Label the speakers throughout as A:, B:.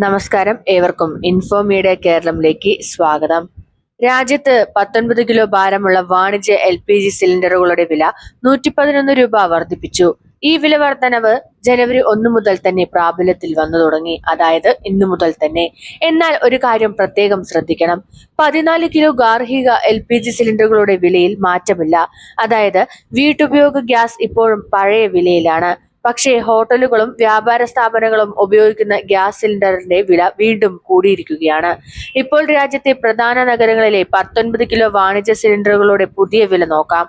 A: നമസ്കാരം. ഏവർക്കും info media കേരളത്തിലേക്ക് സ്വാഗതം. രാജ്യത്ത് പത്തൊൻപത് കിലോ ഭാരമുള്ള വാണിജ്യ എൽ പി ജി സിലിണ്ടറുകളുടെ വില നൂറ്റി പതിനൊന്ന് രൂപ വർദ്ധിപ്പിച്ചു. ഈ വില വർധനവ് ജനുവരി ഒന്ന് മുതൽ തന്നെ പ്രാബല്യത്തിൽ വന്നു തുടങ്ങി. അതായത് ഇന്നു മുതൽ തന്നെ. എന്നാൽ ഒരു കാര്യം പ്രത്യേകം ശ്രദ്ധിക്കണം. പതിനാല് കിലോ ഗാർഹിക എൽ പി ജി സിലിണ്ടറുകളുടെ വിലയിൽ മാറ്റമില്ല. അതായത് വീട്ടുപയോഗ ഗ്യാസ് ഇപ്പോഴും പഴയ വിലയിലാണ്. പക്ഷേ ഹോട്ടലുകളും വ്യാപാര സ്ഥാപനങ്ങളും ഉപയോഗിക്കുന്ന ഗ്യാസ് സിലിണ്ടറിന്റെ വില വീണ്ടും കൂടിയിരിക്കുകയാണ്. ഇപ്പോൾ രാജ്യത്തെ പ്രധാന നഗരങ്ങളിലെ പത്തൊൻപത് കിലോ വാണിജ്യ സിലിണ്ടറുകളുടെ പുതിയ വില നോക്കാം.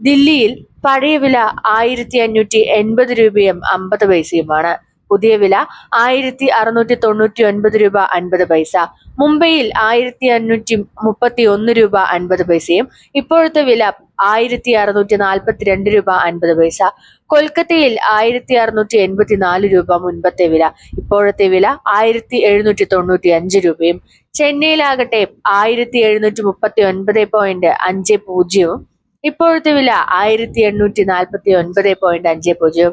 A: ദില്ലിയിൽ പഴയ വില ആയിരത്തി അഞ്ഞൂറ്റി എൺപത് രൂപയും അമ്പത് പൈസയുമാണ്. പുതിയ വില ആയിരത്തി അറുന്നൂറ്റി തൊണ്ണൂറ്റി ഒൻപത് രൂപ അൻപത് പൈസ. മുംബൈയിൽ ആയിരത്തി അഞ്ഞൂറ്റി മുപ്പത്തി ഒന്ന് രൂപ അൻപത് പൈസയും ഇപ്പോഴത്തെ വില ആയിരത്തി അറുന്നൂറ്റി നാൽപ്പത്തി രണ്ട് രൂപ അൻപത് പൈസ. കൊൽക്കത്തയിൽ ആയിരത്തി അറുന്നൂറ്റി എൺപത്തി നാല് രൂപ മുൻപത്തെ വില ഇപ്പോഴത്തെ വില ആയിരത്തി എഴുന്നൂറ്റി തൊണ്ണൂറ്റി അഞ്ച് രൂപയും. ചെന്നൈയിലാകട്ടെ ആയിരത്തി എഴുന്നൂറ്റി മുപ്പത്തി ഒൻപത് പോയിന്റ് അഞ്ച് പൂജ്യവും ഇപ്പോഴത്തെ വില ആയിരത്തി എണ്ണൂറ്റി നാൽപ്പത്തി ഒൻപത് പോയിന്റ് അഞ്ച് പൂജ്യം.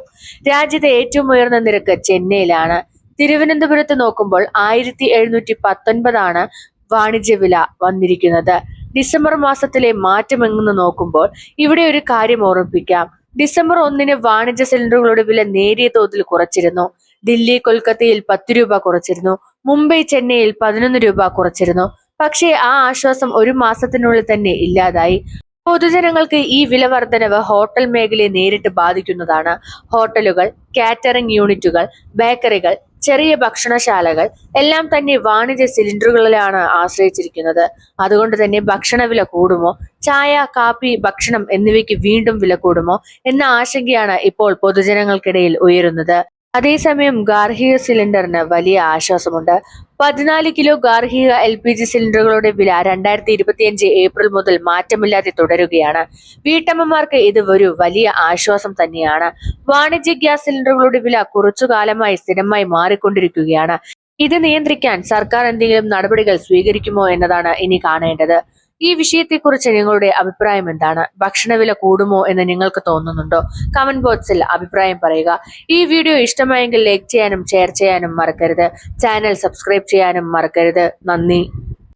A: രാജ്യത്തെ ഏറ്റവും ഉയർന്ന നിരക്ക് ചെന്നൈയിലാണ്. തിരുവനന്തപുരത്ത് നോക്കുമ്പോൾ ആയിരത്തി എഴുന്നൂറ്റി പത്തൊൻപതാണ് വാണിജ്യ വില വന്നിരിക്കുന്നത്. ഡിസംബർ മാസത്തിലെ മാറ്റമെന്ന് നോക്കുമ്പോൾ ഇവിടെ ഒരു കാര്യം ഓർമ്മിപ്പിക്കാം. ഡിസംബർ ഒന്നിന് വാണിജ്യ സിലിണ്ടറുകളുടെ വില നേരിയ തോതിൽ കുറച്ചിരുന്നു. ദില്ലി കൊൽക്കത്തയിൽ പത്ത് രൂപ കുറച്ചിരുന്നു. മുംബൈ ചെന്നൈയിൽ പതിനൊന്ന് രൂപ കുറച്ചിരുന്നു. പക്ഷേ ആ ആശ്വാസം ഒരു മാസത്തിനുള്ളിൽ തന്നെ ഇല്ലാതായി. പൊതുജനങ്ങൾക്ക് ഈ വില വർധനവ് ഹോട്ടൽ മേഖലയെ നേരിട്ട് ബാധിക്കുന്നതാണ്. ഹോട്ടലുകൾ കാറ്ററിംഗ് യൂണിറ്റുകൾ ബേക്കറികൾ ചെറിയ ഭക്ഷണശാലകൾ എല്ലാം തന്നെ വാണിജ്യ സിലിണ്ടറുകളിലാണ് ആശ്രയിച്ചിരിക്കുന്നത്. അതുകൊണ്ട് തന്നെ ഭക്ഷണ വില കൂടുമോ? ചായ കാപ്പി ഭക്ഷണം എന്നിവയ്ക്ക് വീണ്ടും വില കൂടുമോ? എന്ന ആശങ്കയാണ് ഇപ്പോൾ പൊതുജനങ്ങൾക്കിടയിൽ ഉയരുന്നത്. അതേസമയം ഗാർഹിക സിലിണ്ടറിന് വലിയ ആശ്വാസമുണ്ട്. പതിനാല് കിലോ ഗാർഹിക എൽ പി ജി സിലിണ്ടറുകളുടെ വില രണ്ടായിരത്തി ഇരുപത്തിയഞ്ച് ഏപ്രിൽ മുതൽ മാറ്റമില്ലാതെ തുടരുകയാണ്. വീട്ടമ്മമാർക്ക് ഇത് ഒരു വലിയ ആശ്വാസം തന്നെയാണ്. വാണിജ്യ ഗ്യാസ് സിലിണ്ടറുകളുടെ വില കുറച്ചു കാലമായി സ്ഥിരമായി മാറിക്കൊണ്ടിരിക്കുകയാണ്. ഇത് നിയന്ത്രിക്കാൻ സർക്കാർ എന്തെങ്കിലും നടപടികൾ സ്വീകരിക്കുമോ എന്നതാണ് ഇനി കാണേണ്ടത്. ഈ വിഷയത്തെക്കുറിച്ച് നിങ്ങളുടെ അഭിപ്രായം എന്താണ്? ഭക്ഷണവില കൂടുമോ എന്ന് നിങ്ങൾക്ക് തോന്നുന്നുണ്ടോ? കമന്റ് ബോക്സിൽ അഭിപ്രായം പറയുക. ഈ വീഡിയോ ഇഷ്ടമായെങ്കിൽ ലൈക്ക് ചെയ്യാനും ഷെയർ ചെയ്യാനും മറക്കരുത്. ചാനൽ സബ്സ്ക്രൈബ് ചെയ്യാനും മറക്കരുത്. നന്ദി.